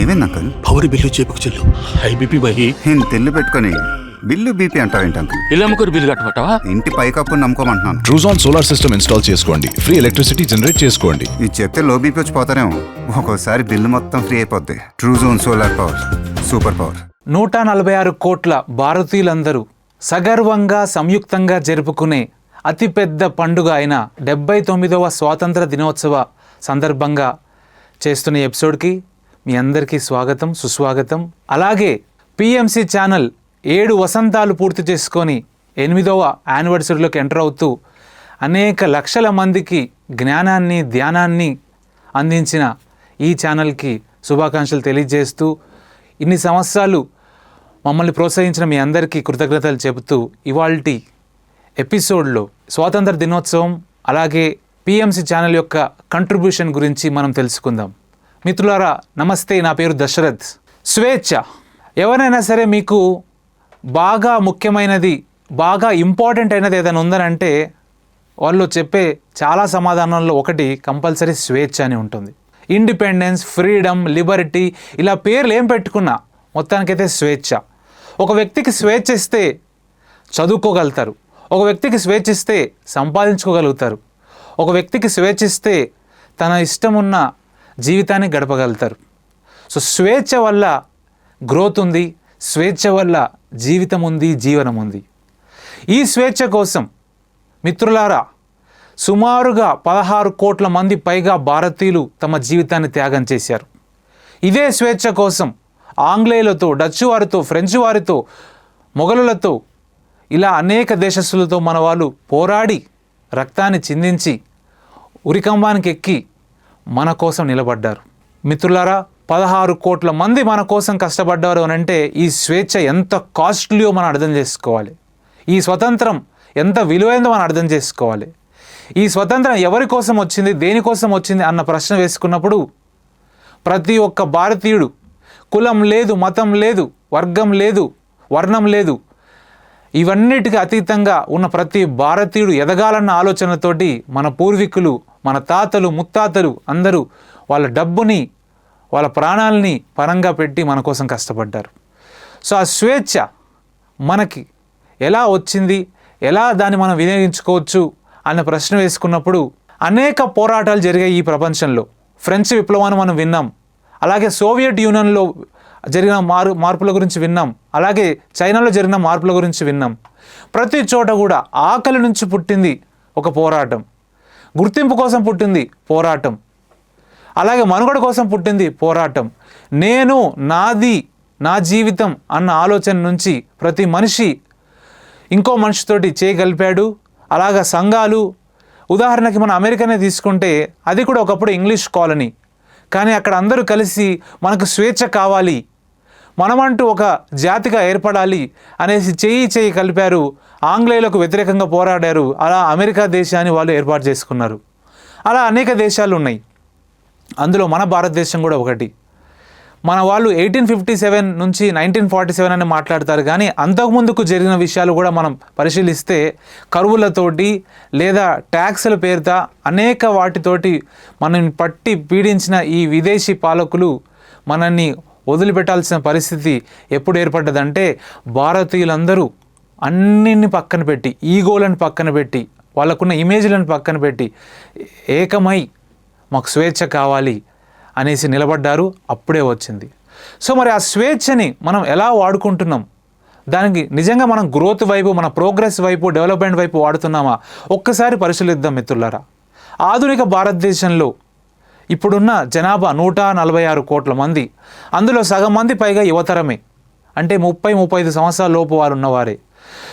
ఏమైంది uncle? Power bill చేపుకు చెల్లు. హై బీపీ బహి. నేను తెల్లు పెట్టుకొని బిల్లు బీపీ అంటావేంటి అంకుల్? అమ్ముకొని బిల్లు కట్టమంటావా? ఇంటి పైకప్పు నమ్ముకోమంటున్నాను. ట్రూజాన్ సోలార్ సిస్టమ్ ఇన్స్టాల్ చేసుకోండి. ఫ్రీ ఎలక్ట్రిసిటీ జనరేట్ చేసుకోండి. ఇది చెప్తే లో బీపీ వచ్చి పోతారేమో ఒక్కోసారి బిల్లు మొత్తం ఫ్రీ అయిపోద్ది. Truzon solar power super power నూట నలభై ఆరు కోట్ల భారతీయులందరూ సగర్వంగా సంయుక్తంగా జరుపుకునే అతిపెద్ద పండుగ అయిన డెబ్బై తొమ్మిదవ స్వాతంత్ర దినోత్సవ సందర్భంగా చేస్తున్న ఎపిసోడ్కి మీ అందరికీ స్వాగతం సుస్వాగతం. అలాగే పిఎంసి ఛానల్ ఏడు వసంతాలు పూర్తి చేసుకొని ఎనిమిదవ యానివర్సరీలోకి ఎంటర్ అవుతూ అనేక లక్షల మందికి జ్ఞానాన్ని ధ్యానాన్ని అందించిన ఈ ఛానల్కి శుభాకాంక్షలు తెలియజేస్తూ ఇన్ని సంవత్సరాలు మమ్మల్ని ప్రోత్సహించిన మీ అందరికీ కృతజ్ఞతలు చెబుతూ ఇవాల్టి ఎపిసోడ్లో స్వాతంత్ర దినోత్సవం అలాగే పిఎంసి ఛానల్ యొక్క కంట్రిబ్యూషన్ గురించి మనం తెలుసుకుందాం. మిత్రులారా నమస్తే నా పేరు దశరథ్. స్వేచ్ఛ. ఎవరైనా సరే మీకు బాగా ముఖ్యమైనది బాగా ఇంపార్టెంట్ అయినది ఏదైనా ఉందనంటే వాళ్ళు చెప్పే చాలా సమాధానంలో ఒకటి కంపల్సరీ స్వేచ్ఛ అని ఉంటుంది. ఇండిపెండెన్స్ ఫ్రీడమ్ లిబర్టీ ఇలా పేర్లు ఏం పెట్టుకున్నా మొత్తానికైతే స్వేచ్ఛ. ఒక వ్యక్తికి స్వేచ్ఛ ఇస్తే చదువుకోగలుగుతారు. ఒక వ్యక్తికి స్వేచ్ఛ ఇస్తే సంపాదించుకోగలుగుతారు. ఒక వ్యక్తికి స్వేచ్ఛ ఇస్తే తన ఇష్టం ఉన్న జీవితాన్ని గడపగలుగుతారు. సో స్వేచ్ఛ వల్ల గ్రోత్ ఉంది స్వేచ్ఛ వల్ల జీవితం ఉంది జీవనం ఉంది. ఈ స్వేచ్ఛ కోసం మిత్రులారా సుమారుగా పదహారు కోట్ల మంది పైగా భారతీయులు తమ జీవితాన్ని త్యాగం చేశారు. ఇదే స్వేచ్ఛ కోసం ఆంగ్లేయులతో డచ్ వారితో ఫ్రెంచ్ వారితో మొఘలులతో ఇలా అనేక దేశస్తులతో మన వాళ్ళు పోరాడి రక్తాన్ని చిందించి ఉరికంబానికి ఎక్కి మన కోసం నిలబడ్డారు. మిత్రులారా పదహారు కోట్ల మంది మన కోసం కష్టపడ్డారు అని అంటే ఈ స్వేచ్ఛ ఎంత కాస్ట్లీయో మనం అర్థం చేసుకోవాలి. ఈ స్వతంత్రం ఎంత విలువైందో మనం అర్థం చేసుకోవాలి. ఈ స్వతంత్రం ఎవరి కోసం వచ్చింది దేనికోసం వచ్చింది అన్న ప్రశ్న వేసుకున్నప్పుడు ప్రతి ఒక్క భారతీయుడు కులం లేదు మతం లేదు వర్గం లేదు వర్ణం లేదు ఇవన్నిటికీ అతీతంగా ఉన్న ప్రతి భారతీయుడు ఎదగాలన్న ఆలోచనతోటి మన పూర్వీకులు మన తాతలు ముత్తాతలు అందరూ వాళ్ళ డబ్బుని వాళ్ళ ప్రాణాలని పరంగా పెట్టి మన కోసం కష్టపడ్డారు. సో ఆ స్వేచ్ఛ మనకి ఎలా వచ్చింది? ఎలా దాన్ని మనం వినియోగించుకోవచ్చు? అన్న ప్రశ్న వేసుకున్నప్పుడు అనేక పోరాటాలు జరిగాయి ఈ ప్రపంచంలో. ఫ్రెంచ్ విప్లవాన్ని మనం విన్నాం. అలాగే సోవియట్ యూనియన్లో జరిగిన మారు మార్పుల గురించి విన్నాం. అలాగే చైనాలో జరిగిన మార్పుల గురించి విన్నాం. ప్రతి చోట కూడా ఆకలి నుంచి పుట్టింది ఒక పోరాటం. గుర్తింపు కోసం పుట్టింది పోరాటం. అలాగే మనుగడ కోసం పుట్టింది పోరాటం. నేను నాది నా జీవితం అన్న ఆలోచన నుంచి ప్రతి మనిషి ఇంకో మనిషితోటి చేయగలిపాడు. అలాగా సంఘాలు ఉదాహరణకి మన అమెరికానే తీసుకుంటే అది కూడా ఒకప్పుడు ఇంగ్లీష్ కాలనీ. కానీ అక్కడ అందరూ కలిసి మనకు స్వేచ్ఛ కావాలి. మనమంటూ ఒక జాతిగా ఏర్పడాలి అనేసి చేయి చేయి కలిపారు. ఆంగ్లేయులకు వ్యతిరేకంగా పోరాడారు. అలా అమెరికా దేశాన్ని వాళ్ళు ఏర్పాటు చేసుకున్నారు. అలా అనేక దేశాలు ఉన్నాయి. అందులో మన భారతదేశం కూడా ఒకటి. మన వాళ్ళు ఎయిటీన్ ఫిఫ్టీ సెవెన్ నుంచి నైన్టీన్ ఫార్టీ సెవెన్ అని మాట్లాడతారు. కానీ అంతకుముందుకు జరిగిన విషయాలు కూడా మనం పరిశీలిస్తే కరువులతోటి లేదా ట్యాక్స్ల పేరుతో అనేక వాటితోటి మనల్ని పట్టి పీడించిన ఈ విదేశీ పాలకులు మనల్ని వదిలిపెట్టాల్సిన పరిస్థితి ఎప్పుడు ఏర్పడ్డదంటే భారతీయులందరూ అన్నిన్ని పక్కన పెట్టి ఈగోలను పక్కన పెట్టి వాళ్ళకున్న ఇమేజ్లను పక్కన పెట్టి ఏకమై మాకు స్వేచ్ఛ కావాలి అనేసి నిలబడ్డారు అప్పుడే వచ్చింది. సో మరి ఆ స్వేచ్ఛని మనం ఎలా వాడుకుంటున్నాం? దానికి నిజంగా మనం గ్రోత్ వైపు మన ప్రోగ్రెస్ వైపు డెవలప్మెంట్ వైపు వాడుతున్నామా? ఒక్కసారి పరిశీలిద్దాం మిత్రులారా. ఆధునిక భారతదేశంలో ఇప్పుడున్న జనాభా నూట నలభై ఆరు కోట్ల మంది. అందులో సగం మంది పైగా యువతరమే. అంటే ముప్పై ముప్పై ఐదు సంవత్సరాల లోపు వారు ఉన్నవారే.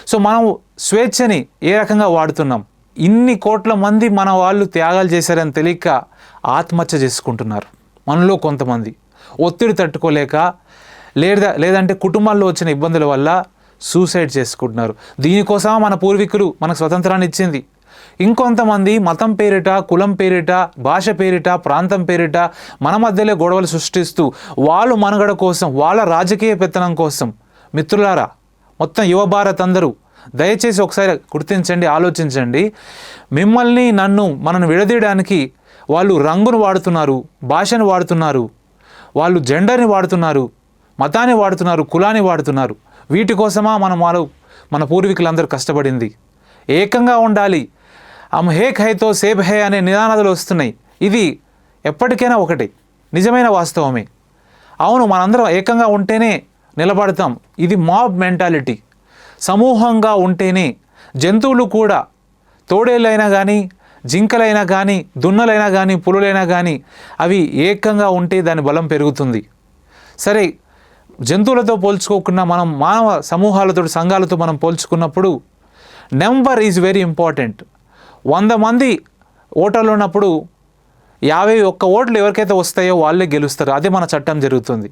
సో మనం స్వేచ్ఛని ఏ రకంగా వాడుతున్నాం? ఇన్ని కోట్ల మంది మన వాళ్ళు త్యాగాలు చేశారని తెలియక ఆత్మహత్య చేసుకుంటున్నారు. మనలో కొంతమంది. ఒత్తిడి తట్టుకోలేక లేదా లేదంటే కుటుంబాల్లో వచ్చిన ఇబ్బందుల వల్ల సూసైడ్ చేసుకుంటున్నారు. దీనికోసం మన పూర్వీకులు మనకు స్వతంత్రాన్ని ఇచ్చింది? ఇంకొంతమంది మతం పేరిట కులం పేరిట భాష పేరిట ప్రాంతం పేరిట మన మధ్యలో గొడవలు సృష్టిస్తూ వాళ్ళు మనుగడ కోసం వాళ్ళ రాజకీయ పెత్తనం కోసం. మిత్రులారా మొత్తం యువ భారత్ అందరూ దయచేసి ఒకసారి గుర్తించండి ఆలోచించండి. మిమ్మల్ని నన్ను మనను విడదీయడానికి వాళ్ళు రంగును వాడుతున్నారు భాషను వాడుతున్నారు వాళ్ళు జెండర్ని వాడుతున్నారు మతాన్ని వాడుతున్నారు కులాన్ని వాడుతున్నారు. వీటి కోసమా మనం వాళ్ళు మన పూర్వీకులందరూ కష్టపడింది. ఏకంగా ఉండాలి. అమ్ హేక్ హైతో సేబ్ హే అనే నినాదాలు వస్తున్నాయి. ఇది ఎప్పటికైనా ఒకటి. నిజమైన వాస్తవమే. అవును మనందరం ఏకంగా ఉంటేనే నిలబడతాం. ఇది మాబ్ మెంటాలిటీ. సమూహంగా ఉంటేనే జంతువులు కూడా తోడేళ్ళైనా కానీ జింకలైనా కానీ దున్నలైనా కానీ పులులైనా కానీ అవి ఏకంగా ఉంటే దాని బలం పెరుగుతుంది. సరే జంతువులతో పోల్చుకోకుండా మనం మానవ సమూహాలతో సంఘాలతో మనం పోల్చుకున్నప్పుడు నెంబర్ ఈజ్ వెరీ ఇంపార్టెంట్. వంద మంది ఓటర్లు ఉన్నప్పుడు యాభై ఒక్క ఓట్లు ఎవరికైతే వస్తాయో వాళ్ళే గెలుస్తారు. అదే మన చట్టం జరుగుతుంది.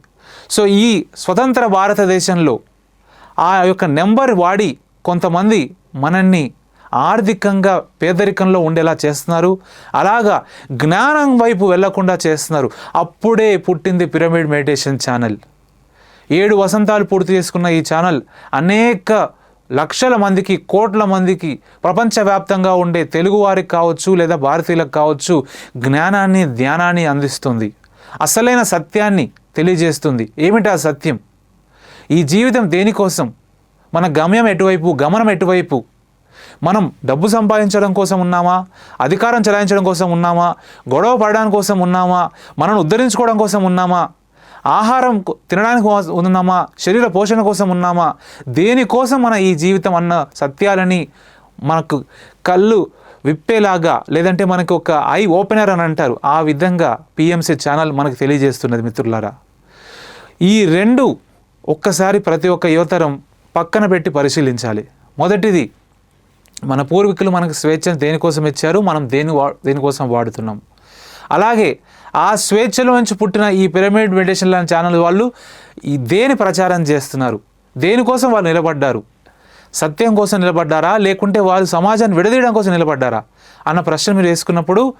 సో ఈ స్వతంత్ర భారతదేశంలో ఆ యొక్క నెంబర్ వాడి కొంతమంది మనల్ని ఆర్థికంగా పేదరికంలో ఉండేలా చేస్తున్నారు. అలాగా జ్ఞానం వైపు వెళ్ళకుండా చేస్తున్నారు. అప్పుడే పుట్టింది పిరమిడ్ మెడిటేషన్ ఛానల్. ఏడు వసంతాలు పూర్తి చేసుకున్న ఈ ఛానల్ అనేక లక్షల మందికి కోట్ల మందికి ప్రపంచవ్యాప్తంగా ఉండే తెలుగువారికి కావచ్చు లేదా భారతీయులకు కావచ్చు జ్ఞానాన్ని ధ్యానాన్ని అందిస్తుంది. అసలైన సత్యాన్ని తెలియజేస్తుంది. ఏమిటి ఆ సత్యం? ఈ జీవితం దేనికోసం? మన గమ్యం ఎటువైపు గమనం ఎటువైపు? మనం డబ్బు సంపాదించడం కోసం ఉన్నామా? అధికారం చెలాయించడం కోసం ఉన్నామా? గొడవ పడడానికి కోసం ఉన్నామా? మనను ఉద్ధరించుకోవడం కోసం ఉన్నామా? ఆహారం తినడానికి ఉన్నామా శరీర పోషణ కోసం ఉన్నామా? దేనికోసం మన ఈ జీవితం అన్న సత్యాలని మనకు కళ్ళు విప్పేలాగా లేదంటే మనకు ఒక ఐ ఓపెనర్ అని అంటారు. ఆ విధంగా పిఎంసీ ఛానల్ మనకు తెలియజేస్తున్నది మిత్రులారా. ఈ రెండు ఒక్కసారి ప్రతి ఒక్క యువతరం పక్కన పెట్టి పరిశీలించాలి. మొదటిది మన పూర్వీకులు మనకు స్వేచ్ఛను దేనికోసం ఇచ్చారు? మనం దేని వా దేనికోసం వాడుతున్నాం? అలాగే ఆ స్వేచ్ఛలో నుంచి పుట్టిన ఈ పిరమిడ్ మెడిటేషన్ లాంటి ఛానల్ వాళ్ళు ఈ దేని ప్రచారం చేస్తున్నారు? దేనికోసం వాళ్ళు నిలబడ్డారు? సత్యం కోసం నిలబడ్డారా? లేకుంటే వాళ్ళు సమాజాన్ని విడదీయడం కోసం నిలబడ్డారా? అన్న ప్రశ్న మీరు వేసుకున్నప్పుడు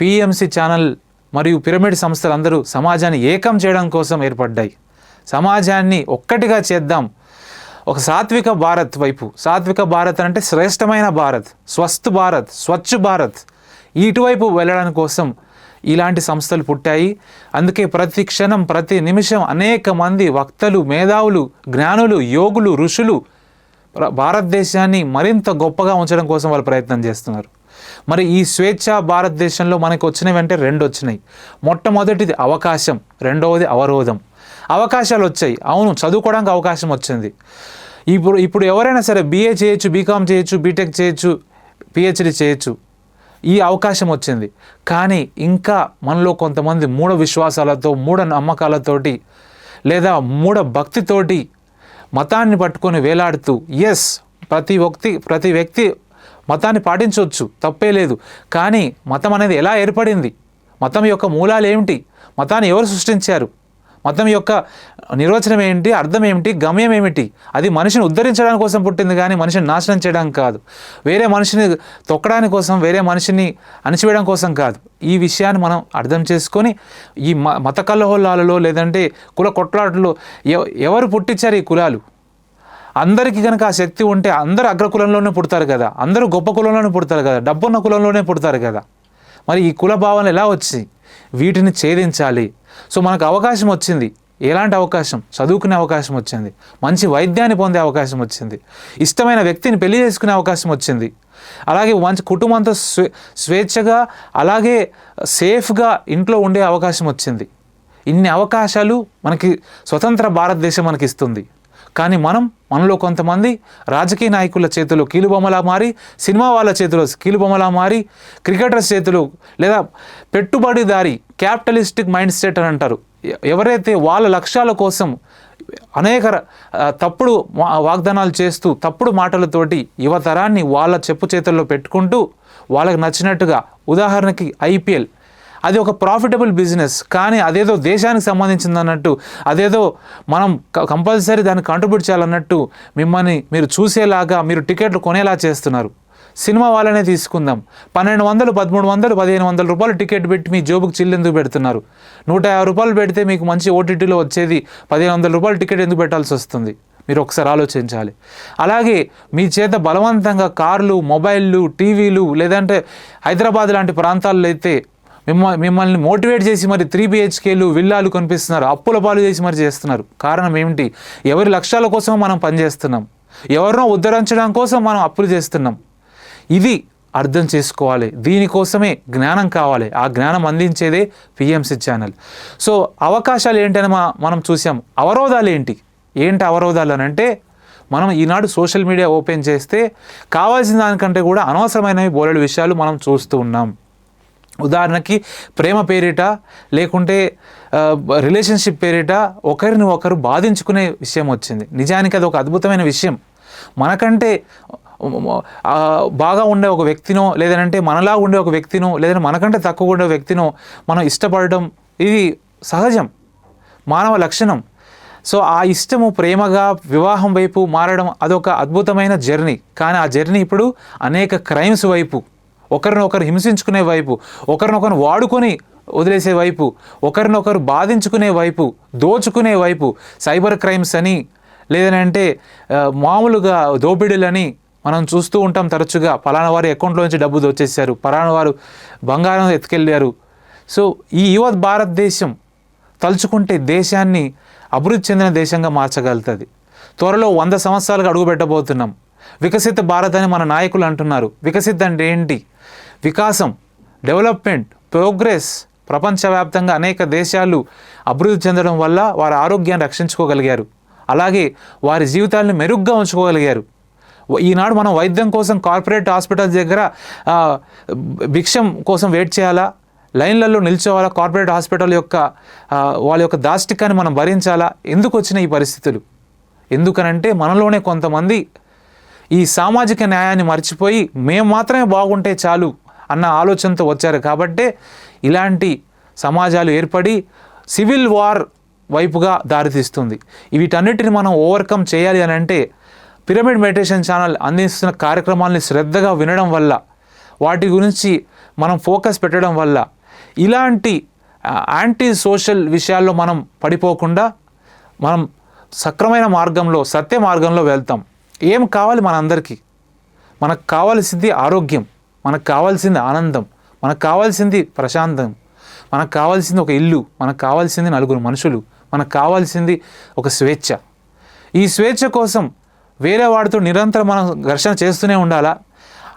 పిఎంసి ఛానల్ మరియు పిరమిడ్ సంస్థలు అందరూ సమాజాన్ని ఏకం చేయడం కోసం ఏర్పడ్డాయి. సమాజాన్ని ఒక్కటిగా చేద్దాం. ఒక సాత్విక భారత్ వైపు. సాత్విక భారత్ అంటే శ్రేష్టమైన భారత్. స్వస్థ్ భారత్. స్వచ్ఛ భారత్. ఇటువైపు వెళ్ళడం కోసం ఇలాంటి సంస్థలు పుట్టాయి. అందుకే ప్రతి క్షణం ప్రతి నిమిషం అనేక మంది వక్తలు మేధావులు జ్ఞానులు యోగులు ఋషులు భారతదేశాన్ని మరింత గొప్పగా ఉంచడం కోసం వాళ్ళు ప్రయత్నం చేస్తున్నారు. మరి ఈ స్వేచ్ఛ భారతదేశంలో మనకు వచ్చినవి అంటే రెండు వచ్చినాయి. మొట్టమొదటిది అవకాశం రెండవది అవరోధం. అవకాశాలు వచ్చాయి. అవును చదువుకోవడానికి అవకాశం వచ్చింది. ఇప్పుడు ఇప్పుడు ఎవరైనా సరే బీఏ చేయొచ్చు బీకామ్ చేయొచ్చు బీటెక్ చేయొచ్చు పిహెచ్డి చేయొచ్చు. ఈ అవకాశం వచ్చింది. కానీ ఇంకా మనలో కొంతమంది మూఢ విశ్వాసాలతో మూఢ నమ్మకాలతోటి లేదా మూఢ భక్తితోటి మతాన్ని పట్టుకొని వేలాడుతూ ఎస్ ప్రతి వ్యక్తి ప్రతి వ్యక్తి మతాన్ని పాటించవచ్చు తప్పే లేదు. కానీ మతం అనేది ఎలా ఏర్పడింది? మతం యొక్క మూలాలు ఏమిటి? మతాన్ని ఎవరు సృష్టించారు? మతం యొక్క నిర్వచనం ఏంటి? అర్థం ఏమిటి? గమ్యం ఏమిటి? అది మనిషిని ఉద్ధరించడానికి కోసం పుట్టింది కానీ మనిషిని నాశనం చేయడానికి కాదు. వేరే మనిషిని తొక్కడానికి కోసం వేరే మనిషిని అణిచివేయడం కోసం కాదు. ఈ విషయాన్ని మనం అర్థం చేసుకొని ఈ మ మత కలహోలాలలో లేదంటే కుల కొట్లాటలో ఎవ- ఎవరు పుట్టించారు ఈ కులాలు? అందరికీ కనుక ఆ శక్తి ఉంటే అందరూ అగ్రకులంలోనే పుడతారు కదా. అందరూ గొప్ప కులంలోనే పుడతారు కదా. డబ్బున్న కులంలోనే పుడతారు కదా. మరి ఈ కుల భావన ఎలా వచ్చి? వీటిని ఛేదించాలి. సో మనకు అవకాశం వచ్చింది. ఎలాంటి అవకాశం? చదువుకునే అవకాశం వచ్చింది. మంచి వైద్యాన్ని పొందే అవకాశం వచ్చింది. ఇష్టమైన వ్యక్తిని పెళ్ళి చేసుకునే అవకాశం వచ్చింది. అలాగే మంచి కుటుంబంతో స్వే స్వేచ్ఛగా అలాగే సేఫ్గా ఇంట్లో ఉండే అవకాశం వచ్చింది. ఇన్ని అవకాశాలు మనకి స్వతంత్ర భారతదేశం మనకి ఇస్తుంది కానీ మనం మనలో కొంతమంది రాజకీయ నాయకుల చేతిలో కీలుబొమ్మలా మారి సినిమా వాళ్ళ చేతిలో కీలుబొమ్మలా మారి క్రికెటర్స్ చేతిలో లేదా పెట్టుబడిదారి క్యాపిటలిస్టిక్ మైండ్ సెట్ అని అంటారు. ఎవరైతే వాళ్ళ లక్ష్యాల కోసం అనేక తప్పుడు వాగ్దానాలు చేస్తూ తప్పుడు మాటలతోటి యువతరాన్ని వాళ్ళ చెప్పు చేతుల్లో పెట్టుకుంటూ వాళ్ళకి నచ్చినట్టుగా ఉదాహరణకి ఐపీఎల్. అది ఒక ప్రాఫిటబుల్ బిజినెస్ కానీ అదేదో దేశానికి సంబంధించింది అన్నట్టు అదేదో మనం కంపల్సరీ దాన్ని కాంట్రిబ్యూట్ చేయాలన్నట్టు మిమ్మల్ని మీరు చూసేలాగా మీరు టికెట్లు కొనేలా చేస్తున్నారు. సినిమా వాళ్ళనే తీసుకుందాం. పన్నెండు వందలు పదమూడు వందలు పదిహేను వందల రూపాయలు టికెట్ పెట్టి మీ జోబుకి చిల్లెందుకు పెడుతున్నారు? నూట యాభై రూపాయలు పెడితే మీకు మంచి ఓటీటీలో వచ్చేది పదిహేను వందల రూపాయలు టికెట్ ఎందుకు పెట్టాల్సి వస్తుంది? మీరు ఒకసారి ఆలోచించాలి. అలాగే మీ చేత బలవంతంగా కార్లు మొబైళ్ళు టీవీలు లేదంటే హైదరాబాద్ లాంటి ప్రాంతాల్లో అయితే మిమ్మ మిమ్మల్ని మోటివేట్ చేసి మరి త్రీ బిహెచ్కేలు విల్లాలు కనిపిస్తున్నారు. అప్పుల పాలు చేసి మరి చేస్తున్నారు. కారణం ఏమిటి? ఎవరి లక్ష్యాల కోసం మనం పనిచేస్తున్నాం. ఎవరినో ఉద్ధరించడం కోసం మనం అప్పులు చేస్తున్నాం. ఇది అర్థం చేసుకోవాలి. దీనికోసమే జ్ఞానం కావాలి. ఆ జ్ఞానం అందించేదే పిఎంసి ఛానల్. సో అవకాశాలు ఏంటని మా- మనం చూసాం. అవరోధాలు ఏంటి? ఏంటి అవరోధాలు అని అంటే మనం ఈనాడు సోషల్ మీడియా ఓపెన్ చేస్తే కావాల్సిన దానికంటే కూడా అనవసరమైనవి బోలెడు విషయాలు మనం చూస్తూ ఉన్నాం. ఉదాహరణకి ప్రేమ పేరిట లేకుంటే రిలేషన్షిప్ పేరిట ఒకరిని ఒకరు బాధించుకునే విషయం వచ్చింది. నిజానికి అది ఒక అద్భుతమైన విషయం. మనకంటే బాగా ఉండే ఒక వ్యక్తినో లేదంటే మనలా ఉండే ఒక వ్యక్తినో లేదంటే మనకంటే తక్కువ ఉండే వ్యక్తినో మనం ఇష్టపడడం ఇది సహజం. మానవ లక్షణం. సో ఆ ఇష్టము ప్రేమగా వివాహం వైపు మారడం అదొక అద్భుతమైన జర్నీ. కానీ ఆ జర్నీ ఇప్పుడు అనేక క్రైమ్స్ వైపు ఒకరినొకరు హింసించుకునే వైపు ఒకరినొకరు వాడుకొని వదిలేసే వైపు ఒకరినొకరు బాధించుకునే వైపు దోచుకునే వైపు సైబర్ క్రైమ్స్ అని లేదనంటే మామూలుగా దోపిడీలని మనం చూస్తూ ఉంటాం తరచుగా. పలానా వారి అకౌంట్లోంచి డబ్బు దొచ్చేసారు పలానా వారు బంగారం ఎత్తుకెళ్ళారు. సో ఈ యువ భారతదేశం తలుచుకుంటే దేశాన్ని అభివృద్ధి చెందిన దేశంగా మార్చగలుగుతుంది. త్వరలో వంద సంవత్సరాలుగా అడుగుపెట్టబోతున్నాం. వికసిత భారత్ అని మన నాయకులు అంటున్నారు. వికసిత్ అంటే ఏంటి? వికాసం డెవలప్మెంట్ ప్రోగ్రెస్ ప్రపంచవ్యాప్తంగా అనేక దేశాలు అభివృద్ధి చెందడం వల్ల వారి ఆరోగ్యాన్ని రక్షించుకోగలిగారు. అలాగే వారి జీవితాలను మెరుగ్గా ఉంచుకోగలిగారు. ఈనాడు మనం వైద్యం కోసం కార్పొరేట్ హాస్పిటల్స్ దగ్గర భిక్షం కోసం వెయిట్ చేయాలా? లైన్లలో నిల్చోవాలా? కార్పొరేట్ హాస్పిటల్ యొక్క వాళ్ళ యొక్క దాష్టికాన్ని మనం భరించాలా? ఎందుకు వచ్చిన ఈ పరిస్థితులు? ఎందుకనంటే మనలోనే కొంతమంది ఈ సామాజిక న్యాయాన్ని మర్చిపోయి మేము మాత్రమే బాగుంటే చాలు అన్న ఆలోచనతో వచ్చారు. కాబట్టే ఇలాంటి సమాజాలు ఏర్పడి సివిల్ వార్ వైపుగా దారితీస్తుంది. వీటన్నిటిని మనం ఓవర్కమ్ చేయాలి అని అంటే పిరమిడ్ మెడిటేషన్ ఛానల్ అందిస్తున్న కార్యక్రమాల్ని శ్రద్ధగా వినడం వల్ల వాటి గురించి మనం ఫోకస్ పెట్టడం వల్ల ఇలాంటి యాంటీ సోషల్ విషయాల్లో మనం పడిపోకుండా మనం సక్రమైన మార్గంలో సత్య మార్గంలో వెళ్తాం. ఏం కావాలి మనందరికీ? మనకు కావాల్సింది ఆరోగ్యం మనకు కావాల్సింది ఆనందం మనకు కావాల్సింది ప్రశాంతం మనకు కావాల్సింది ఒక ఇల్లు మనకు కావాల్సింది నలుగురు మనుషులు మనకు కావాల్సింది ఒక స్వేచ్ఛ. ఈ స్వేచ్ఛ కోసం వేరే వాడితో నిరంతరం మనం ఘర్షణ చేస్తూనే ఉండాలా?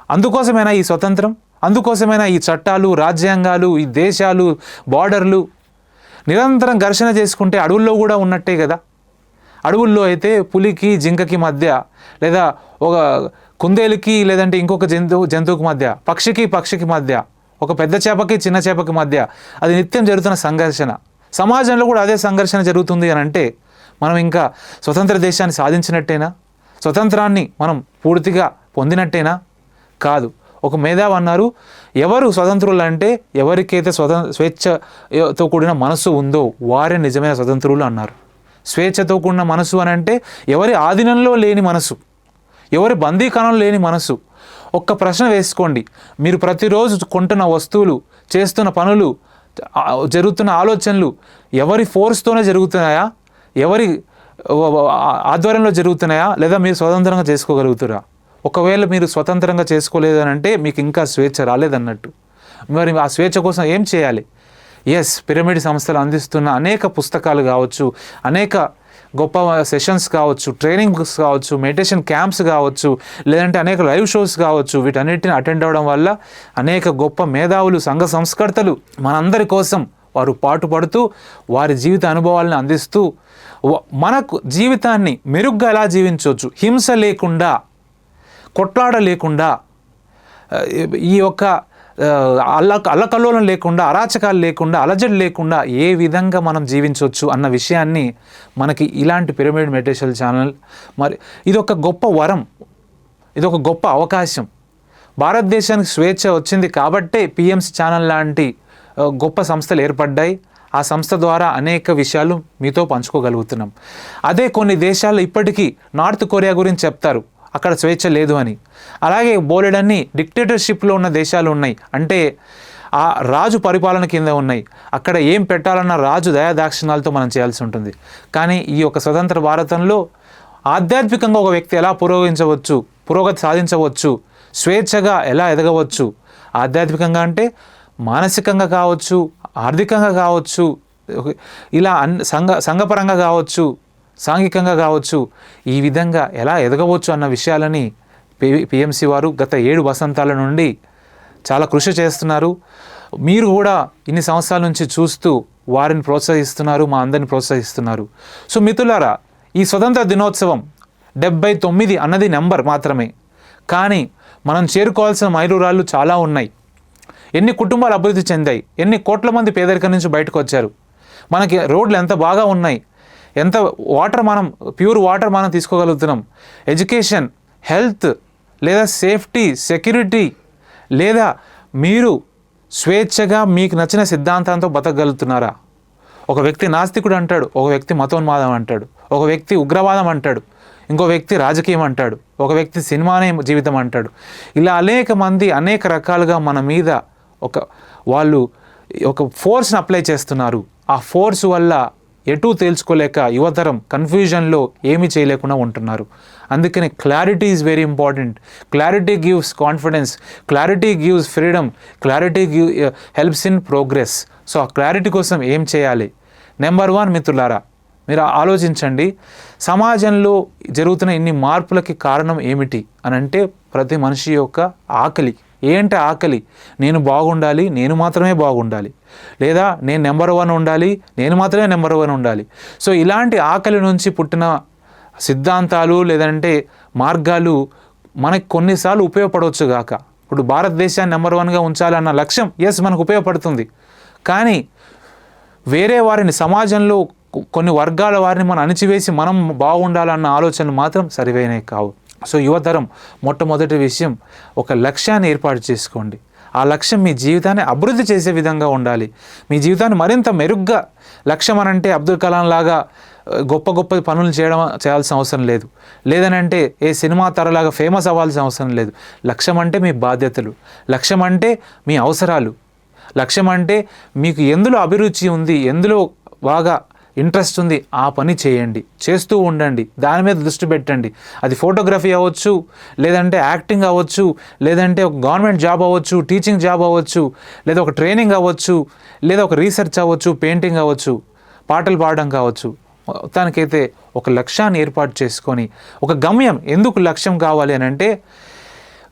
అందుకోసమైనా ఈ స్వతంత్రం? అందుకోసమైనా ఈ చట్టాలు రాజ్యాంగాలు ఈ దేశాలు బార్డర్లు? నిరంతరం ఘర్షణ చేసుకుంటే అడవుల్లో కూడా ఉన్నట్టే కదా? అడవుల్లో అయితే పులికి జింకకి మధ్య లేదా ఒక కుందేలుకి లేదంటే ఇంకొక జంతువు జంతువుకి మధ్య పక్షికి పక్షికి మధ్య ఒక పెద్ద చేపకి చిన్న చేపకి మధ్య అది నిత్యం జరుగుతున్న సంఘర్షణ. సమాజంలో కూడా అదే సంఘర్షణ జరుగుతుంది అని అంటే మనం ఇంకా స్వతంత్ర దేశాన్ని సాధించినట్టేనా? స్వతంత్రాన్ని మనం పూర్తిగా పొందినట్టేనా? కాదు. ఒక మేధావి అన్నారు ఎవరు స్వతంత్రులు అంటే ఎవరికైతే స్వతం స్వేచ్ఛతో కూడిన మనసు ఉందో వారే నిజమైన స్వతంత్రులు అన్నారు. స్వేచ్ఛతో కూడిన మనసు అని అంటే ఎవరి ఆధీనంలో లేని మనసు ఎవరి బందీకానం లేని మనసు ఒక్క ప్రశ్న వేసుకోండి. మీరు ప్రతిరోజు కొంటున్న వస్తువులు చేస్తున్న పనులు జరుగుతున్న ఆలోచనలు ఎవరి ఫోర్స్తోనే జరుగుతున్నాయా? ఎవరి ఆధ్వర్యంలో జరుగుతున్నాయా? లేదా మీరు స్వతంత్రంగా చేసుకోగలుగుతారా? ఒకవేళ మీరు స్వతంత్రంగా చేసుకోలేదు అని అంటే మీకు ఇంకా స్వేచ్ఛ రాలేదన్నట్టు. మరి ఆ స్వేచ్ఛ కోసం ఏం చేయాలి? ఎస్ పిరమిడ్ సంస్థలు అందిస్తున్న అనేక పుస్తకాలు కావచ్చు అనేక గొప్ప సెషన్స్ కావచ్చు ట్రైనింగ్స్ కావచ్చు మెడిటేషన్ క్యాంప్స్ కావచ్చు లేదంటే అనేక లైవ్ షోస్ కావచ్చు వీటన్నిటిని అటెండ్ అవ్వడం వల్ల అనేక గొప్ప మేధావులు సంఘ సంస్కర్తలు మనందరి కోసం వారు పాటుపడుతూ వారి జీవిత అనుభవాలను అందిస్తూ మనకు జీవితాన్ని మెరుగ్గా ఎలా జీవించవచ్చు? హింస లేకుండా కొట్లాడ లేకుండా ఈ యొక్క అల్ల అల్లకల్లోలం లేకుండా అరాచకాలు లేకుండా అలజడి లేకుండా ఏ విధంగా మనం జీవించవచ్చు అన్న విషయాన్ని మనకి ఇలాంటి పిరమిడ్ మెడిటేషన్ ఛానల్ మరి ఇది ఒక గొప్ప వరం. ఇది ఒక గొప్ప అవకాశం. భారతదేశానికి స్వేచ్ఛ వచ్చింది కాబట్టే పిఎంసి ఛానల్ లాంటి గొప్ప సంస్థలు ఏర్పడ్డాయి. ఆ సంస్థ ద్వారా అనేక విషయాలు మీతో పంచుకోగలుగుతున్నాం. అదే కొన్ని దేశాల్లో ఇప్పటికీ నార్త్ కొరియా గురించి చెప్తారు. అక్కడ స్వేచ్ఛ లేదు అని. అలాగే బోలెడన్ని డిక్టేటర్షిప్లో ఉన్న దేశాలు ఉన్నాయి. అంటే ఆ రాజు పరిపాలన కింద ఉన్నాయి. అక్కడ ఏం పెట్టాలన్న రాజు దయాదాక్షిణాలతో మనం చేయాల్సి ఉంటుంది. కానీ ఈ యొక్క స్వతంత్ర భారతంలో ఆధ్యాత్మికంగా ఒక వ్యక్తి ఎలా పురోగమించవచ్చు పురోగతి సాధించవచ్చు స్వేచ్ఛగా ఎలా ఎదగవచ్చు ఆధ్యాత్మికంగా అంటే మానసికంగా కావచ్చు ఆర్థికంగా కావచ్చు ఇలా అన్ సంఘ సంఘపరంగా కావచ్చు సాంఘికంగా కావచ్చు ఈ విధంగా ఎలా ఎదగవచ్చు అన్న విషయాలని పి- పిఎంసి వారు గత ఏడు వసంతాల నుండి చాలా కృషి చేస్తున్నారు. మీరు కూడా ఇన్ని సంవత్సరాల నుంచి చూస్తూ వారిని ప్రోత్సహిస్తున్నారు మా అందరిని ప్రోత్సహిస్తున్నారు. సో మిత్రులారా ఈ స్వతంత్ర దినోత్సవం డెబ్బై తొమ్మిది అన్నది నెంబర్ మాత్రమే. కానీ మనం చేరుకోవాల్సిన మైలురాళ్ళు చాలా ఉన్నాయి. ఎన్ని కుటుంబాలు అభివృద్ధి చెందాయి ఎన్ని కోట్ల మంది పేదరికం నుంచి బయటకు వచ్చారు. మనకి రోడ్లు ఎంత బాగా ఉన్నాయి ఎంత వాటర్ మనం ప్యూర్ వాటర్ మనం తీసుకోగలుగుతున్నాం. ఎడ్యుకేషన్ హెల్త్ లేదా సేఫ్టీ సెక్యూరిటీ లేదా మీరు స్వేచ్ఛగా మీకు నచ్చిన సిద్ధాంతంతో బతకగలుగుతున్నారా? ఒక వ్యక్తి నాస్తికుడు అంటాడు ఒక వ్యక్తి మతోన్మాదం అంటాడు ఒక వ్యక్తి ఉగ్రవాదం అంటాడు ఇంకో వ్యక్తి రాజకీయం అంటాడు ఒక వ్యక్తి సినిమానే జీవితం అంటాడు. ఇలా అనేక మంది అనేక రకాలుగా మన మీద ఒక వాళ్ళు ఒక ఫోర్స్ని అప్లై చేస్తున్నారు. ఆ ఫోర్స్ వల్ల ఎటూ తేల్చుకోలేక యువతరం కన్ఫ్యూజన్లో ఏమీ చేయలేకుండా ఉంటున్నారు. అందుకని clarity is very important clarity gives confidence clarity gives freedom clarity give helps in progress so ఆ క్లారిటీ కోసం ఏం చేయాలి? నెంబర్ వన్ మిత్రులారా మీరు ఆలోచించండి. సమాజంలో జరుగుతున్న ఇన్ని మార్పులకి కారణం ఏమిటి? అని అంటే ప్రతి మనిషి యొక్క ఆకలి. ఏంటి ఆకలి? నేను బాగుండాలి నేను మాత్రమే బాగుండాలి. లేదా నేను నెంబర్ వన్ ఉండాలి నేను మాత్రమే నెంబర్ వన్ ఉండాలి. సో ఇలాంటి ఆకలి నుంచి పుట్టిన సిద్ధాంతాలు లేదంటే మార్గాలు మనకి కొన్నిసార్లు ఉపయోగపడవచ్చు గాక. ఇప్పుడు భారతదేశాన్ని నెంబర్ వన్గా ఉంచాలన్న లక్ష్యం ఎస్ మనకు ఉపయోగపడుతుంది. కానీ వేరే వారిని సమాజంలో కొన్ని వర్గాల వారిని మనం అణిచివేసి మనం బాగుండాలన్న ఆలోచనలు మాత్రం సరివైనవి కావు. సో యువతరం మొట్టమొదటి విషయం ఒక లక్ష్యాన్ని ఏర్పాటు చేసుకోండి. ఆ లక్ష్యం మీ జీవితాన్ని అభివృద్ధి చేసే విధంగా ఉండాలి. మీ జీవితాన్ని మరింత మెరుగ్గా లక్ష్యం అని అంటే అబ్దుల్ కలాం లాగా గొప్ప గొప్ప పనులు చేయడం చేయాల్సిన అవసరం లేదు. లేదనంటే ఏ సినిమా తరలాగా ఫేమస్ అవ్వాల్సిన అవసరం లేదు. లక్ష్యం అంటే మీ బాధ్యతలు. లక్ష్యం అంటే మీ అవసరాలు. లక్ష్యం అంటే మీకు ఎందులో అభిరుచి ఉంది ఎందులో బాగా ఇంట్రెస్ట్ ఉంది ఆ పని చేయండి. చేస్తూ ఉండండి దాని మీద దృష్టి పెట్టండి. అది ఫోటోగ్రఫీ అవ్వచ్చు లేదంటే యాక్టింగ్ అవ్వచ్చు లేదంటే ఒక గవర్నమెంట్ జాబ్ అవ్వచ్చు టీచింగ్ జాబ్ అవ్వచ్చు లేదా ఒక ట్రైనింగ్ అవ్వచ్చు లేదా ఒక రీసెర్చ్ అవ్వచ్చు పెయింటింగ్ అవ్వచ్చు పాటలు పాడడం కావచ్చు. మొత్తానికైతే ఒక లక్ష్యాన్ని ఏర్పాటు చేసుకొని ఒక గమ్యం. ఎందుకు లక్ష్యం కావాలి అని అంటే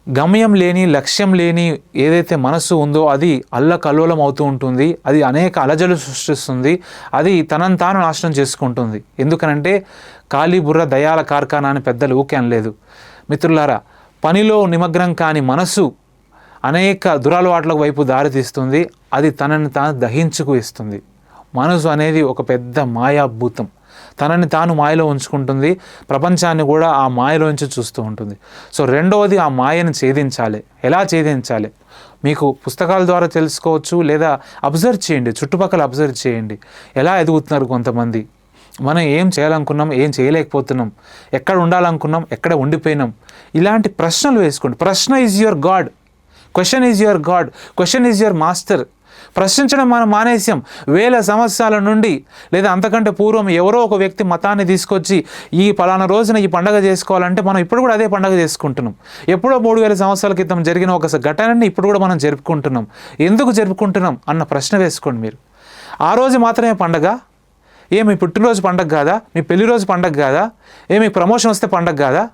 గమ్యం లేని లక్ష్యం లేని ఏదైతే మనస్సు ఉందో అది అల్లకల్లోలం అవుతూ ఉంటుంది. అది అనేక అలజలు సృష్టిస్తుంది. అది తనను తాను నాశనం చేసుకుంటుంది. ఎందుకనంటే ఖాళీ బుర్ర దయాల కార్ఖానా అని పెద్దలు ఊకే అనలేదు. మిత్రులారా పనిలో నిమగ్నం కాని మనసు అనేక దురలవాట్ల వైపు దారితీస్తుంది. అది తనని తాను దహించుకు ఇస్తుంది మనసు అనేది ఒక పెద్ద మాయాభూతం. తనని తాను మాయలో ఉంచుకుంటుంది. ప్రపంచాన్ని కూడా ఆ మాయలోంచి చూస్తూ ఉంటుంది. సో రెండవది ఆ మాయను ఛేదించాలి. ఎలా ఛేదించాలి? మీకు పుస్తకాల ద్వారా తెలుసుకోవచ్చు లేదా అబ్జర్వ్ చేయండి చుట్టుపక్కల అబ్జర్వ్ చేయండి. ఎలా ఎదుగుతున్నారు కొంతమంది? మనం ఏం చేయాలనుకున్నాం ఏం చేయలేకపోతున్నాం ఎక్కడ ఉండాలనుకున్నాం ఎక్కడ ఉండిపోయినాం. ఇలాంటి ప్రశ్నలు వేసుకోండి. ప్రశ్న is your god question is your god question is your master ప్రశ్నించడం మనం మానేసాం వేల సంవత్సరాల నుండి లేదా అంతకంటే పూర్వం ఎవరో ఒక వ్యక్తి మతాన్ని తీసుకొచ్చి ఈ పలానా రోజున ఈ పండగ చేసుకోవాలంటే మనం ఇప్పుడు కూడా అదే పండగ చేసుకుంటున్నాం. ఎప్పుడో మూడు వేల సంవత్సరాల క్రితం జరిగిన ఒక ఘటనని ఇప్పుడు కూడా మనం జరుపుకుంటున్నాం. ఎందుకు జరుపుకుంటున్నాం అన్న ప్రశ్న వేసుకోండి మీరు. ఆ రోజు మాత్రమే పండగ? ఏ మీ పుట్టినరోజు పండగ కాదా? మీ పెళ్ళి రోజు పండగ కాదా? ఏ మీ ప్రమోషన్ వస్తే పండగ కాదా?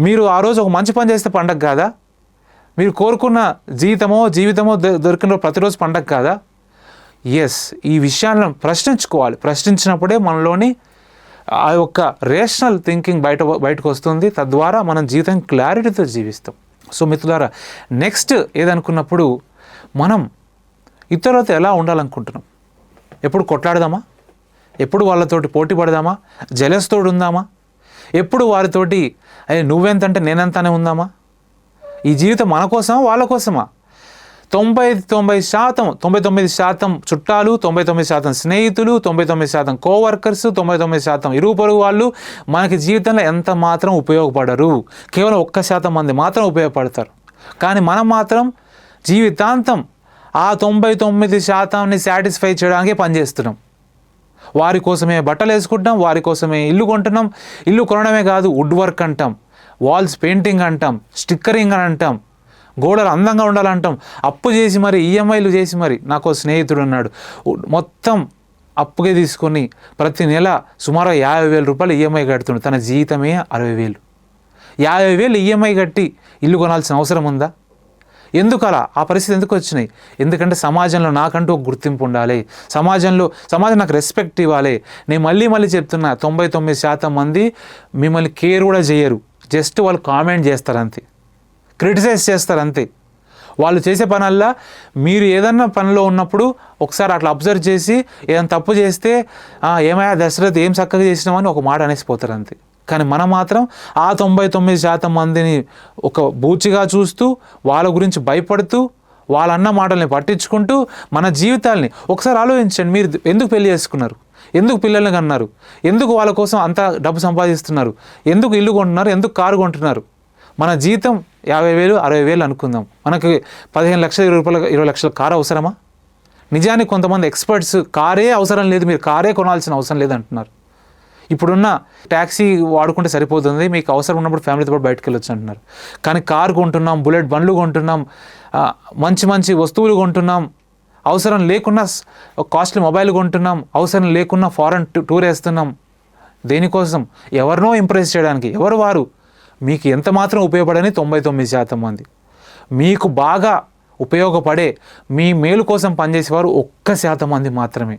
మీరు ఆ రోజు ఒక మంచి పని చేస్తే పండగ కాదా? మీరు కోరుకున్న జీవితమో జీవితమో దొ- దొరికిన ప్రతిరోజు పండగ కాదా? ఎస్ ఈ విషయాలను ప్రశ్నించుకోవాలి. ప్రశ్నించినప్పుడే మనలోని ఆ యొక్క రేషనల్ థింకింగ్ బయట బయటకు వస్తుంది. తద్వారా మనం జీవితం క్లారిటీతో జీవిస్తాం. సో మిత్రులారా నెక్స్ట్ ఏదనుకున్నప్పుడు మనం ఇతరులతో ఎలా ఉండాలనుకుంటున్నాం? ఎప్పుడు కొట్లాడదామా? ఎప్పుడు వాళ్ళతోటి పోటీ పడదామా? జలస్తోడు ఉందామా ఎప్పుడు వారితోటి అయ్యే నువ్వెంతంటే నేనెంతనే ఉందామా? ఈ జీవితం మన కోసమా వాళ్ళ కోసమా? తొంభై తొంభై శాతం తొంభై తొమ్మిది శాతం చుట్టాలు తొంభై తొమ్మిది శాతం స్నేహితులు తొంభై తొమ్మిది శాతం కోవర్కర్స్ తొంభై తొమ్మిది శాతం ఇరుగు పొరుగు వాళ్ళు మనకి జీవితంలో ఎంత మాత్రం ఉపయోగపడరు. కేవలం ఒక్క శాతం మంది మాత్రం ఉపయోగపడతారు. కానీ మనం మాత్రం జీవితాంతం ఆ తొంభై తొమ్మిది శాతాన్ని సాటిస్ఫై చేయడానికి పనిచేస్తున్నాం. వారి కోసమే బట్టలు వేసుకుంటాం వారి కోసమే ఇల్లు కొంటున్నాం. ఇల్లు కొనడమే కాదు వుడ్ వర్క్ అంటాం. వాల్స్ పెయింటింగ్ అంటాం స్టిక్కరింగ్ అని అంటాం గోడలు అందంగా ఉండాలంటాం. అప్పు చేసి మరి ఈఎంఐలు చేసి మరి నాకు స్నేహితుడు ఉన్నాడు. మొత్తం అప్పుగా తీసుకొని ప్రతి నెల సుమారు యాభై వేల రూపాయలు ఈఎంఐ కడుతుండు. తన జీతమే అరవై వేలు. యాభై వేలు ఈఎంఐ కట్టి ఇల్లు కొనాల్సిన అవసరం ఉందా? ఎందుకు అలా? ఆ పరిస్థితి ఎందుకు వచ్చినాయి? ఎందుకంటే సమాజంలో నాకంటూ ఒక గుర్తింపు ఉండాలి. సమాజంలో సమాజం నాకు రెస్పెక్ట్ ఇవ్వాలి. నేను మళ్ళీ మళ్ళీ చెప్తున్నా తొంభై తొమ్మిది శాతం మంది మిమ్మల్ని కేర్ కూడా చేయరు. జస్ట్ వాళ్ళు కామెంట్ చేస్తారు అంతే క్రిటిసైజ్ చేస్తారు అంతే వాళ్ళు చేసే పనల్లా మీరు ఏదన్నా పనిలో ఉన్నప్పుడు ఒకసారి అట్లా అబ్జర్వ్ చేసి ఏదైనా తప్పు చేస్తే ఏమయ్యా దశరథ్ ఏం చక్కగా చేసినామని ఒక మాట అనేసిపోతారు అంతే కానీ మనం మాత్రం ఆ తొంభై తొమ్మిది శాతం మందిని ఒక బూచిగా చూస్తూ వాళ్ళ గురించి భయపడుతూ వాళ్ళన్న మాటల్ని పట్టించుకుంటూ మన జీవితాల్ని ఒకసారి ఆలోచించండి. మీరు ఎందుకు పెళ్ళి చేసుకున్నారు? ఎందుకు పిల్లల్ని కన్నారు? ఎందుకు వాళ్ళ కోసం అంత డబ్బు సంపాదిస్తున్నారు? ఎందుకు ఇల్లు కొంటున్నారు? ఎందుకు కారు కొంటున్నారు? మన జీతం యాభై వేలు అరవై వేలు అనుకుందాం. మనకి పదిహేను లక్షల ఇరవై రూపాయల ఇరవై లక్షల కారు అవసరమా? నిజానికి కొంతమంది ఎక్స్పర్ట్స్ కారే అవసరం లేదు మీరు కారే కొనాల్సిన అవసరం లేదు అంటున్నారు. ఇప్పుడున్న ట్యాక్సీ వాడుకుంటే సరిపోతుంది మీకు అవసరం ఉన్నప్పుడు ఫ్యామిలీతో పాటు బయటకు వెళ్ళొచ్చు అంటున్నారు. కానీ కారు కొంటున్నాం బుల్లెట్ బండ్లు కొంటున్నాం మంచి మంచి వస్తువులు కొంటున్నాం అవసరం లేకున్నా కాస్ట్లీ మొబైల్ కొంటున్నాం అవసరం లేకున్నా ఫారెన్ టూర్ వేస్తున్నాం. దేనికోసం? ఎవరినో ఇంప్రెస్ చేయడానికి. ఎవరు వారు? మీకు ఎంత మాత్రం ఉపయోగపడని తొంభై తొమ్మిది శాతం మంది. మీకు బాగా ఉపయోగపడే మీ మేలు కోసం పనిచేసేవారు ఒక్క శాతం మంది మాత్రమే.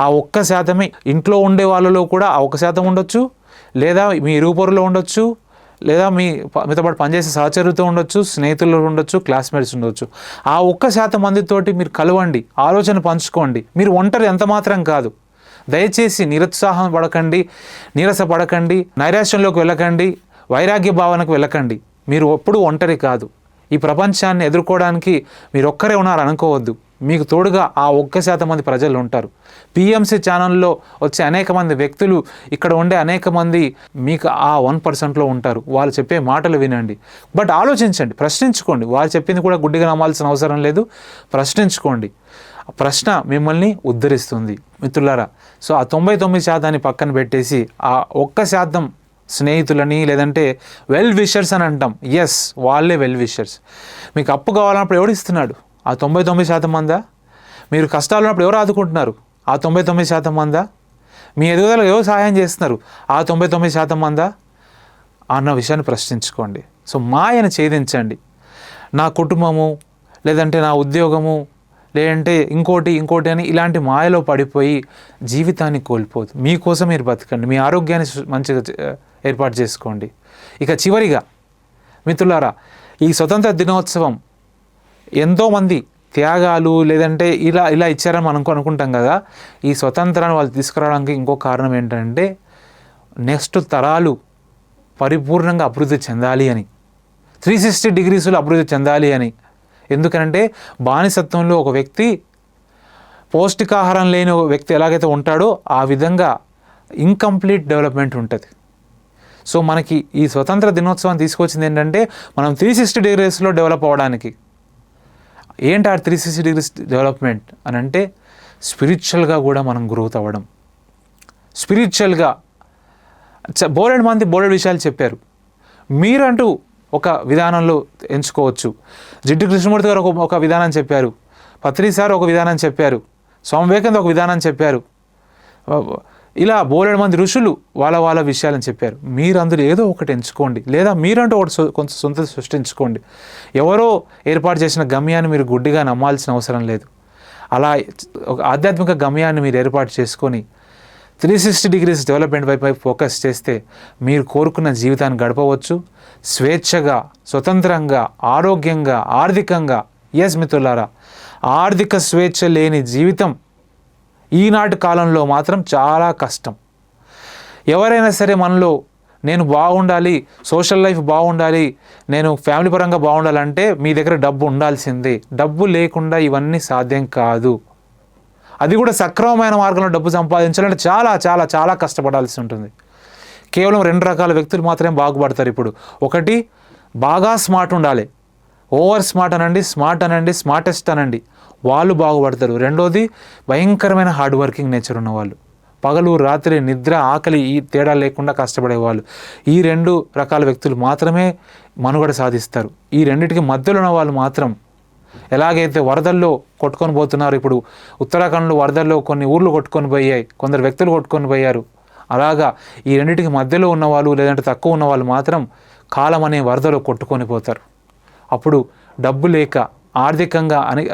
ఆ ఒక్క శాతమే ఇంట్లో ఉండే వాళ్ళలో కూడా ఆ ఒక్క శాతం ఉండొచ్చు లేదా మీ ఇరుపొరులో ఉండొచ్చు లేదా మీ ప- మీతో పాటు పనిచేసే సహచరులతో ఉండొచ్చు స్నేహితులు ఉండొచ్చు క్లాస్మేట్స్ ఉండొచ్చు. ఆ ఒక్క శాతం మందితోటి మీరు కలవండి ఆలోచన పంచుకోండి. మీరు ఒంటరి ఎంత మాత్రం కాదు. దయచేసి నిరుత్సాహం పడకండి నీరస పడకండి నైరాశ్యంలోకి వెళ్ళకండి వైరాగ్య భావనకు వెళ్ళకండి. మీరు ఎప్పుడు ఒంటరి కాదు. ఈ ప్రపంచాన్ని ఎదుర్కోవడానికి మీరు ఒక్కరే ఉన్నారు అనుకోవద్దు మీకు తోడుగా ఆ ఒక్క శాతం మంది ప్రజలు ఉంటారు. పిఎంసి ఛానల్లో వచ్చే అనేక మంది వ్యక్తులు ఇక్కడ ఉండే అనేక మంది మీకు ఆ వన్ పర్సెంట్లో ఉంటారు. వాళ్ళు చెప్పే మాటలు వినండి. బట్ ఆలోచించండి. ప్రశ్నించుకోండి. వాళ్ళు చెప్పింది కూడా గుడ్డిగా నమ్మాల్సిన అవసరం లేదు. ప్రశ్నించుకోండి. ప్రశ్న మిమ్మల్ని ఉద్ధరిస్తుంది. మిత్రులారా సో ఆ తొంభై తొమ్మిది శాతాన్ని పక్కన పెట్టేసి ఆ ఒక్క శాతం స్నేహితులని లేదంటే వెల్ విషర్స్ అని అంటాం. ఎస్ వాళ్ళే వెల్ విషర్స్ మీకు అప్పు కావాలన్నప్పుడు ఎవడు ఇస్తున్నాడు? ఆ తొంభై తొమ్మిది శాతం మందా? మీరు కష్టాలు ఉన్నప్పుడు ఎవరు ఆదుకుంటున్నారు? ఆ తొంభై తొమ్మిది శాతం మందా? మీ ఎదుగుదలకు ఎవరు సహాయం చేస్తున్నారు? ఆ తొంభై తొమ్మిది శాతం మందా? అన్న విషయాన్ని ప్రశ్నించుకోండి. సో మాయను ఛేదించండి. నా కుటుంబము లేదంటే నా ఉద్యోగము లేదంటే ఇంకోటి ఇంకోటి అని ఇలాంటి మాయలో పడిపోయి జీవితాన్ని కోల్పోదు. మీకోసం మీరు బతకండి. మీ ఆరోగ్యాన్ని మంచిగా ఏర్పాటు చేసుకోండి. ఇక చివరిగా మిత్రులారా ఈ స్వతంత్ర దినోత్సవం ఎంతోమంది త్యాగాలు లేదంటే ఇలా ఇలా ఇచ్చారని మనం అనుకో- అనుకుంటాం కదా. ఈ స్వతంత్రాన్ని వాళ్ళు తీసుకురావడానికి ఇంకో కారణం ఏంటంటే నెక్స్ట్ తరాలు పరిపూర్ణంగా అభివృద్ధి చెందాలి అని. త్రీ సిక్స్టీ డిగ్రీస్లో అభివృద్ధి చెందాలి అని. ఎందుకంటే బానిసత్వంలో ఒక వ్యక్తి పౌష్టికాహారం లేని ఒక వ్యక్తి ఎలాగైతే ఉంటాడో ఆ విధంగా ఇన్కంప్లీట్ డెవలప్మెంట్ ఉంటుంది. సో మనకి ఈ స్వతంత్ర దినోత్సవం తీసుకొచ్చింది ఏంటంటే మనం త్రీ సిక్స్టీ డిగ్రీస్లో డెవలప్ అవ్వడానికి. ఏంటి ఆ త్రీ సిక్స్టీ డిగ్రీస్ డెవలప్మెంట్ అని అంటే స్పిరిచువల్గా కూడా మనం గ్రోత్ అవ్వడం. స్పిరిచువల్గా బోలెడ్ మంది బోలెడ్ విషయాలు చెప్పారు. మీరంటూ ఒక విధానంలో ఎంచుకోవచ్చు. జిడ్డు కృష్ణమూర్తి గారు ఒక ఒక విధానం చెప్పారు. పత్రి సార్ ఒక విధానం చెప్పారు. స్వామి వివేకానంద ఒక విధానం చెప్పారు. ఇలా బోలెడు మంది ఋషులు వాళ్ళ వాళ్ళ విషయాలను చెప్పారు. మీరు అందులో ఏదో ఒకటి ఎంచుకోండి. లేదా మీరంటూ ఒకటి కొంత సొంత సృష్టించుకోండి. ఎవరో ఏర్పాటు చేసిన గమ్యాన్ని మీరు గుడ్డిగా నమ్మాల్సిన అవసరం లేదు. అలా ఒక ఆధ్యాత్మిక గమ్యాన్ని మీరు ఏర్పాటు చేసుకొని త్రీ సిక్స్టీ డిగ్రీస్ డెవలప్మెంట్ వైపు ఫోకస్ చేస్తే మీరు కోరుకున్న జీవితాన్ని గడపవచ్చు. స్వేచ్ఛగా స్వతంత్రంగా ఆరోగ్యంగా ఆర్థికంగా. ఎస్ మిత్రులారా. ఆర్థిక స్వేచ్ఛ లేని జీవితం ఈనాటి కాలంలో మాత్రం చాలా కష్టం. ఎవరైనా సరే మనలో నేను బాగుండాలి సోషల్ లైఫ్ బాగుండాలి నేను ఫ్యామిలీ పరంగా బాగుండాలంటే మీ దగ్గర డబ్బు ఉండాల్సిందే. డబ్బు లేకుండా ఇవన్నీ సాధ్యం కాదు. అది కూడా సక్రమమైన మార్గంలో డబ్బు సంపాదించాలంటే చాలా చాలా చాలా కష్టపడాల్సి ఉంటుంది. కేవలం రెండు రకాల వ్యక్తులు మాత్రమే బాగుపడతారు ఇప్పుడు. ఒకటి బాగా స్మార్ట్ ఉండాలి. ఓవర్ స్మార్ట్ అనండి స్మార్ట్ అనండి స్మార్టెస్ట్ అనండి. వాళ్ళు బాగుపడతారు. రెండోది భయంకరమైన హార్డ్ వర్కింగ్ నేచర్ ఉన్నవాళ్ళు. పగలు రాత్రి నిద్ర ఆకలి ఈ తేడా లేకుండా కష్టపడేవాళ్ళు. ఈ రెండు రకాల వ్యక్తులు మాత్రమే మనుగడ సాధిస్తారు. ఈ రెండింటికి మధ్యలో ఉన్న వాళ్ళు మాత్రం ఎలాగైతే వరదల్లో కొట్టుకొని పోతున్నారు ఇప్పుడు ఉత్తరాఖండ్లో వరదల్లో కొన్ని ఊర్లు కొట్టుకొని పోయాయి కొందరు వ్యక్తులు కొట్టుకొని పోయారు. అలాగా ఈ రెండింటికి మధ్యలో ఉన్నవాళ్ళు లేదంటే తక్కువ ఉన్న వాళ్ళు మాత్రం కాలం అనే వరదలో కొట్టుకొని పోతారు. అప్పుడు డబ్బు లేక ఆర్థికంగా అని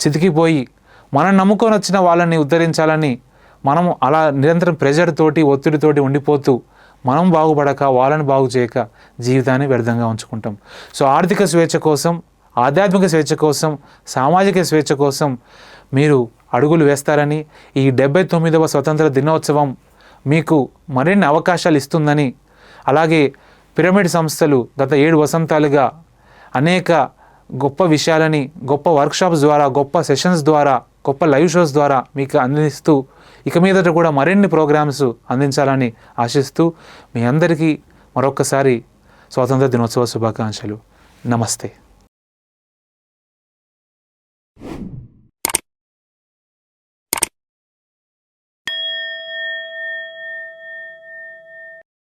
చితికిపోయి మనం నమ్ముకొని వచ్చిన వాళ్ళని ఉద్ధరించాలని మనం అలా నిరంతరం ప్రెజర్ తోటి ఒత్తిడితోటి ఉండిపోతూ మనం బాగుపడక వాళ్ళని బాగు చేయక జీవితాన్ని వ్యర్థంగా ఉంచుకుంటాం. సో ఆర్థిక స్వేచ్ఛ కోసం ఆధ్యాత్మిక స్వేచ్ఛ కోసం సామాజిక స్వేచ్ఛ కోసం మీరు అడుగులు వేస్తారని ఈ డెబ్బై తొమ్మిదవ స్వతంత్ర దినోత్సవం మీకు మరిన్ని అవకాశాలు ఇస్తుందని అలాగే పిరమిడ్ సంస్థలు గత ఏడు వసంతాలుగా అనేక గొప్ప విషయాలని గొప్ప వర్క్షాప్స్ ద్వారా గొప్ప సెషన్స్ ద్వారా గొప్ప లైవ్ షోస్ ద్వారా మీకు అందిస్తూ ఇక మీదట కూడా మరిన్ని ప్రోగ్రామ్స్ అందించాలని ఆశిస్తూ మీ అందరికీ మరొక్కసారి స్వాతంత్ర దినోత్సవ శుభాకాంక్షలు. నమస్తే.